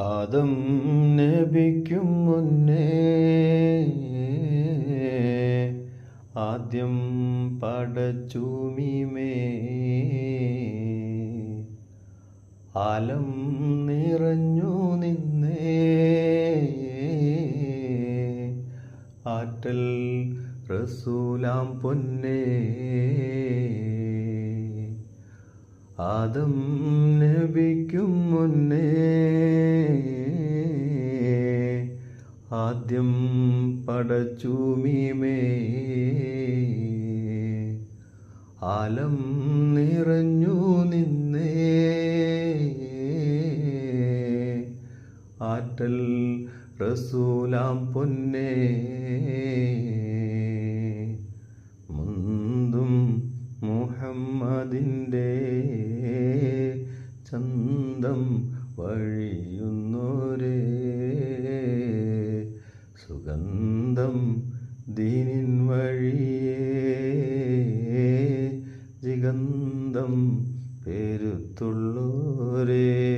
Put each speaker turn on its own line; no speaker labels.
ആദം നബിക്കും മുന്നേ. ആദ്യം പടച്ചൂമിമേ ആലം നിറഞ്ഞു നിന്നേ. ആറ്റൽ റസൂലാം പൊന്നേ. ആദം നബിക്കും മുന്നേ. ആദ്യം പടച്ചൂമിമേ ആലം നിറഞ്ഞു നിന്നേ. ആറ്റൽ റസൂലാം പൊന്നേ. മുന്തും മുഹമ്മദിന്റെ ചന്തം വഴിയുന്നോരേ സുഗന്ധം ദീനിൻ വഴിയേ. ജിഗന്ധം പേരുത്തുള്ളോരേ.